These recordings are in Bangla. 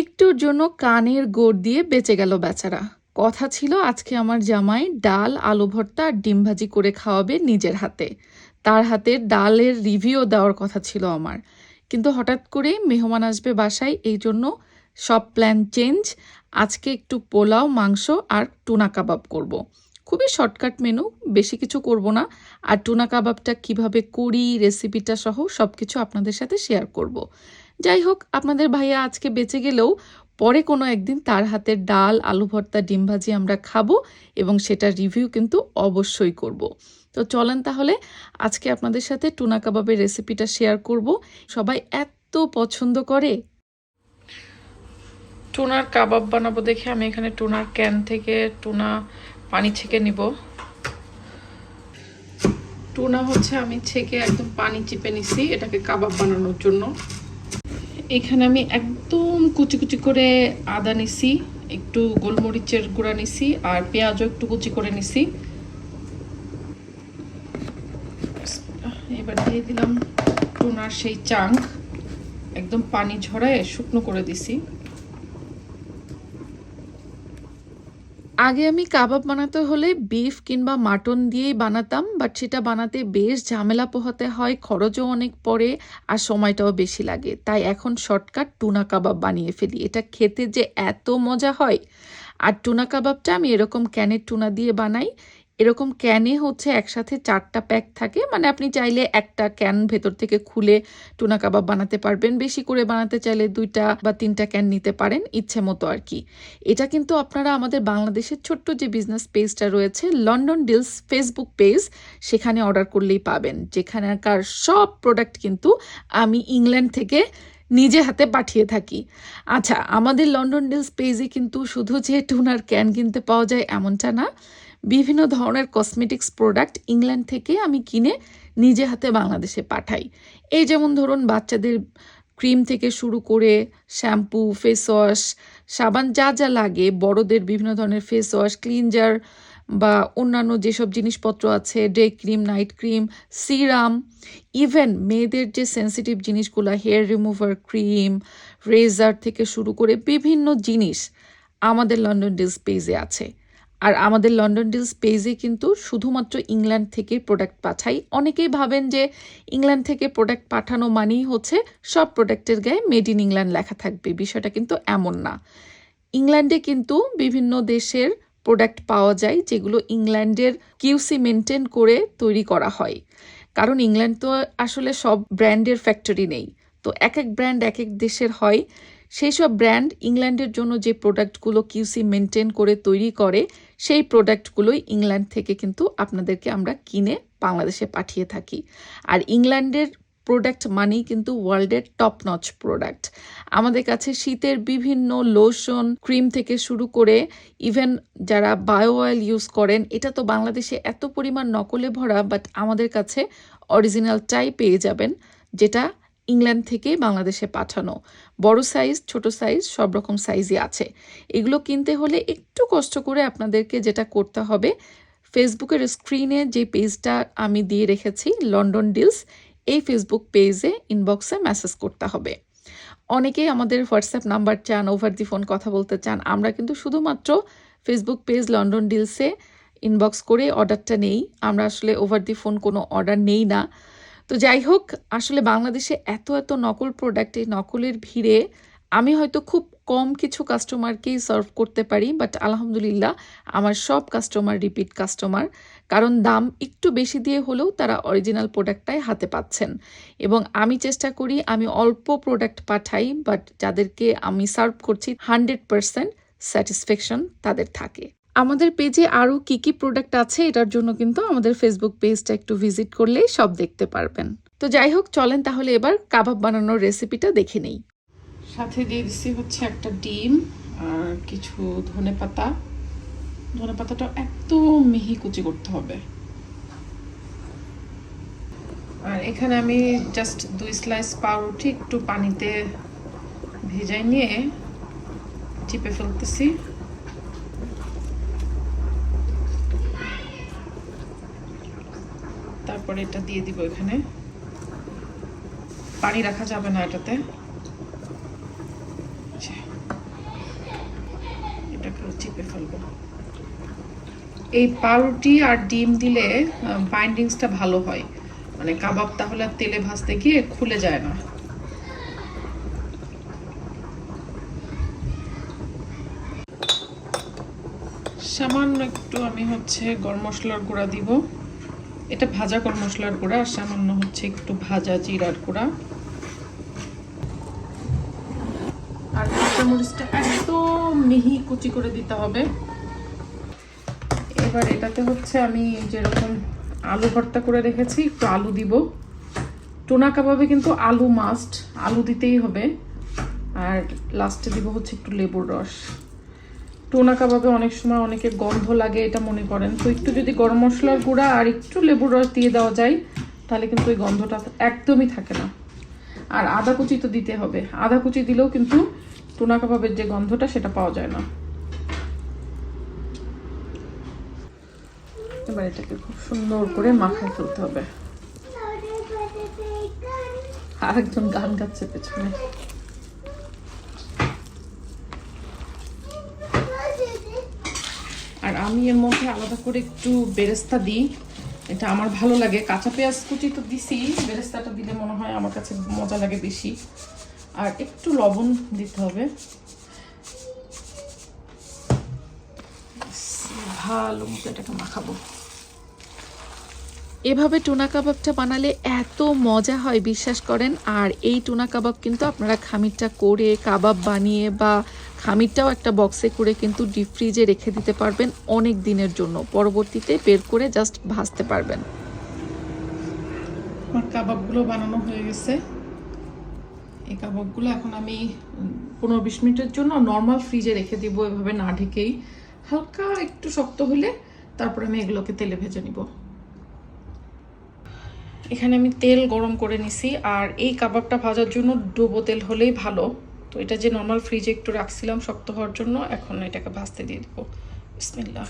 একটুর জন্য কানের গোড় দিয়ে বেঁচে গেল বেচারা। কথা ছিল, আজকে আমার জামাই ডাল, আলু ভর্তা আর ডিম ভাজি করে খাওয়াবে নিজের হাতে। তার হাতে ডালের রিভিউ দেওয়ার কথা ছিল আমার। কিন্তু হঠাৎ করে মেহমান আসবে বাসায়, এই জন্য সব প্ল্যান চেঞ্জ আজকে একটু পোলাও, মাংস আর টুনা কাবাব করব। খুবই শর্টকাট মেনু বেশি কিছু করব না। আর টুনা কাবাবটা কীভাবে করি রেসিপিটা সহ সব কিছু আপনাদের সাথে শেয়ার করব। যাই হোক, আপনাদের ভাইয়া আজকে বেঁচে গেলেও পরে কোনো একদিন তার হাতের ডাল, আলু ভর্তা, ডিম ভাজি আমরা খাব এবং সেটার রিভিউ কিন্তু অবশ্যই করব। তো চলেন তাহলে আজকে আপনাদের সাথে টুনা কাবাবের রেসিপিটা শেয়ার করব। সবাই এত পছন্দ করে। টুনার কাবাব বানাবো দেখে আমি এখানে টুনার ক্যান থেকে টুনা পানি ছেঁকে নিব। টুনা হচ্ছে আমি ছেঁকে একদম পানি চিপে নিছি এটাকে কাবাব বানানোর জন্য। এখানে আমি একদম কুচি কুচি করে আদা নিছি, একটু গোলমরিচের গুঁড়া নিছি আর পেঁয়াজও একটু কুচি করে নিছি। এবার দিয়ে দিলাম টুনার সেই চাং, একদম পানি ঝরায় শুকনো করে দিছি। আগে আমি কাবাব বানাতে হলে বিফ কিংবা মাটন দিয়েই বানাতাম বাট সেটা বানাতে বেশ ঝামেলা পোহাতে হয়, খরচও অনেক পড়ে আর সময়টাও বেশি লাগে। তাই এখন শর্টকাট টুনা কাবাব বানিয়ে ফেলি। এটা খেতে যে এত মজা হয়! আর টুনা কাবাবটা আমি এরকম ক্যানের টুনা দিয়ে বানাই। এরকম ক্যানে হচ্ছে একসাথে চারটা প্যাক থাকে। মানে আপনি চাইলে একটা ক্যান ভেতর থেকে খুলে টুনা কাবাব বানাতে পারবেন। বেশি করে বানাতে চাইলে দুইটা বা তিনটা ক্যান নিতে পারেন ইচ্ছে মতো আর কি। এটা কিন্তু আপনারা আমাদের বাংলাদেশের ছোট্ট যে বিজনেস পেজটা রয়েছে, লন্ডন ডিলস ফেসবুক পেজ, সেখানে অর্ডার করলেই পাবেন। যেখানকার সব প্রোডাক্ট কিন্তু আমি ইংল্যান্ড থেকে নিজে হাতে পাঠিয়ে থাকি। আচ্ছা আমাদের লন্ডন ডিলস পেজে কিন্তু শুধু যে টুনার ক্যান কিনতে পাওয়া যায় এমনটা না। বিভিন্ন ধরনের কসমেটিক্স প্রোডাক্ট ইংল্যান্ড থেকে আমি কিনে নিজে হাতে বাংলাদেশে পাঠাই। এই যেমন ধরুন, বাচ্চাদের ক্রিম থেকে শুরু করে শ্যাম্পু ফেস ওয়াশ সাবান যা যা লাগে, বড়দের বিভিন্ন ধরনের ফেস ওয়াশ ক্লিনজার বা অন্যান্য যেসব জিনিসপত্র আছে day cream night cream serum even মেয়েদের যে সেন্সিটিভ জিনিসগুলো হেয়ার রিমুভার ক্রিম রেজার থেকে শুরু করে বিভিন্ন জিনিস আমাদের লন্ডন ডিলস পেজে আছে। আর আমাদের লন্ডন ডিলস পেজে কিন্তু শুধুমাত্র ইংল্যান্ড থেকে প্রোডাক্ট পাঠাই। অনেকেই ভাবেন যে ইংল্যান্ড থেকে প্রোডাক্ট পাঠানো মানেই হচ্ছে সব প্রোডাক্টের গায়ে মেড ইন ইংল্যান্ড লেখা থাকবে। বিষয়টা কিন্তু এমন না। ইংল্যান্ডে কিন্তু বিভিন্ন দেশের প্রোডাক্ট পাওয়া যায় যেগুলো ইংল্যান্ডের কিউসি মেনটেন করে তৈরি করা হয়। কারণ ইংল্যান্ড তো আসলে সব ব্র্যান্ডের ফ্যাক্টরি নেই। তো এক এক ব্র্যান্ড এক এক দেশের হয়। সেই সব ব্র্যান্ড ইংল্যান্ডের জন্য যে প্রোডাক্টগুলো কিউসি মেনটেন করে তৈরি করে, সেই প্রোডাক্টগুলোই ইংল্যান্ড থেকে কিন্তু আপনাদেরকে আমরা কিনে বাংলাদেশে পাঠিয়ে থাকি। আর ইংল্যান্ডের প্রোডাক্ট মানেই কিন্তু ওয়ার্ল্ডের টপ নচ প্রোডাক্ট। আমাদের কাছে শীতের বিভিন্ন লোশন ক্রিম থেকে শুরু করে ইভেন যারা বায়ো অয়েল ইউজ করেন, এটা তো বাংলাদেশে এত পরিমাণ নকলে ভরা বাট আমাদের কাছে অরিজিনালটাই পেয়ে যাবেন, যেটা ইংল্যান্ড থেকে বাংলাদেশে পাঠানো। বড় সাইজ ছোট সাইজ সব রকম সাইজই আছে। এগুলো কিনতে হলে একটু কষ্ট করে আপনাদেরকে যেটা করতে হবে ফেসবুকের স্ক্রিনে যে পেজটা আমি দিয়ে রেখেছি লন্ডন ডিলস এই ফেসবুক পেজে ইনবক্সে মেসেজ করতে হবে। অনেকেই আমাদের হোয়াটসঅ্যাপ নাম্বার চান ওভার দি ফোন কথা বলতে চান। আমরা কিন্তু শুধুমাত্র ফেসবুক পেজ লন্ডন ডিলসে ইনবক্স করে অর্ডারটা নেই। আমরা আসলে ওভার দি ফোন কোনো অর্ডার নেই না। তো যাই হোক, আসলে বাংলাদেশে এত এত নকল প্রোডাক্ট এই নকলের ভিড়ে আমি হয়তো খুব কম কিছু কাস্টমারকেই সার্ভ করতে পারি বাট আলহামদুলিল্লাহ আমার সব কাস্টমার রিপিট কাস্টমার কারণ দাম একটু বেশি দিয়ে হলেও তারা অরিজিনাল প্রোডাক্টটাই হাতে পাচ্ছেন। এবং আমি চেষ্টা করি, আমি অল্প প্রোডাক্ট পাঠাই বাট যাদেরকে আমি সার্ভ করছি হান্ড্রেড পারসেন্ট স্যাটিসফ্যাকশন তাদের থাকে। আমাদের পেজে আরও কি কি প্রোডাক্ট আছে এটার জন্য কিন্তু আমাদের ফেসবুক পেজটা একটু ভিজিট করলেই সব দেখতে পারবেন। তো যাই হোক, চলেন তাহলে এবার কাবাব বানানোর রেসিপিটা দেখে নেই। সাথে দিয়ে দিচ্ছি হচ্ছে একটা ডিম আর কিছু ধনে পাতা। ধনে পাতাটা একদম মিহি কুচি করতে হবে। আর এখানে আমি জাস্ট দুই স্লাইস পাউরুটি একটু পানিতে ভেজাই নিয়ে চিপে ফেলতেছি। তারপরে এটা দিয়ে দিব এখানে। পানি রাখা যাবে না এটাতে। এটাকে চিপে ফেলব। এই পাউরুটি আর ডিম দিলে বাইন্ডিংসটা ভালো হয়। মানে কাবাব তাহলে তেলে ভাজতে গিয়ে খুলে যায় না। সামান্য একটু আমি হচ্ছে গরম মশলার গুঁড়া দিব। এটা ভাজা গরম মশলার গুঁড়া আর সামান্য হচ্ছে একটু ভাজা জিরার গুঁড়া। আর কাঁচামরিচটা একদম মিহি কুচি করে দিতে হবে। এবার এটাতে হচ্ছে আমি যেরকম আলু ভর্তা করে রেখেছি, একটু আলু দিব। টোনা কাবাবে কিন্তু আলু মাস্ট আলু দিতেই হবে। আর লাস্টে দিব হচ্ছে একটু লেবুর রস। টোনা কাবাবে অনেক সময় অনেকে গন্ধ লাগে, এটা মনে করেন। তো একটু যদি গরম মশলার গুঁড়া আর একটু লেবুর রস দিয়ে দেওয়া যায়, তাহলে কিন্তু ওই গন্ধটা একদমই থাকে না। আর আদা কুচি তো দিতে হবে। আদা কুচি দিলেও কিন্তু টোনা কাবাবের যে গন্ধটা, সেটা পাওয়া যায় না। এবার এটাকে খুব সুন্দর করে মাখায় ফেলতে হবে। আরেকজন গান গাচ্ছে পেছনে। আর আমি এর মধ্যে আলাদা করে একটু বেরেস্তা দিই। এটা আমার ভালো লাগে। কাঁচা পেঁয়াজ কুচি তো দিছি, বেরেস্তাটা দিলে মনে হয় আমার কাছে মজা লাগে বেশি। আর একটু লবণ দিতে হবে। ভালো মতো এটাকে মাখাবো। এভাবে টুনা কাবাবটা বানালে এত মজা হয়, বিশ্বাস করেন। আর এই টুনা কাবাব কিন্তু আপনারা খামিরটা করে কাবাব বানিয়ে বা খামিরটাও একটা বক্সে করে কিন্তু ডিপ ফ্রিজে রেখে দিতে পারবেন অনেক দিনের জন্য। পরবর্তীতে বের করে জাস্ট ভাজতে পারবেন। আমার কাবাবগুলো বানানো হয়ে গেছে। এই কাবাবগুলো এখন আমি পনেরো বিশ মিনিটের জন্য নর্মাল ফ্রিজে রেখে দিব এভাবে না ঢেকেই। হালকা একটু শক্ত হলে তারপরে আমি এগুলোকে তেলে ভেজে নিব। এখানে আমি তেল গরম করে নিছি আর এই কাবাবটা ভাজার জন্য ডুবো তেল হলেই ভালো। তো এটা যে নর্মাল ফ্রিজে একটু রাখছিলাম শক্ত হওয়ার জন্য, এখন এটাকে ভাজতে দিয়ে দেবো। বিসমিল্লাহ।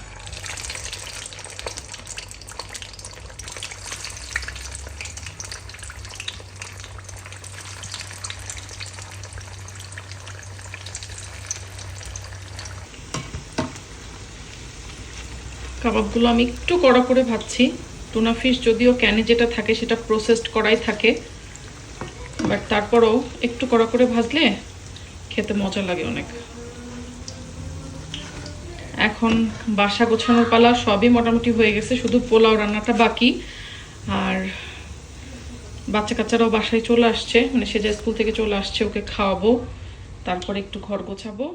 কাবাবগুলো আমি একটু কড়া করে ভাজছি। টুনা ফিশ যদিও ক্যানে যেটা থাকে সেটা প্রসেসড করাই থাকে বাট তারপরেও একটু কড়া করে ভাজলে খেতে মজা লাগে অনেক। এখন বাসা গোছানোর পালা সবই মোটামুটি হয়ে গেছে, শুধু পোলাও রান্নাটা বাকি। আর বাচ্চা কাচ্চারাও বাসায় চলে আসছে মানে সে যে স্কুল থেকে চলে আসছে, ওকে খাওয়াবো, তারপরে একটু ঘর গোছাবো।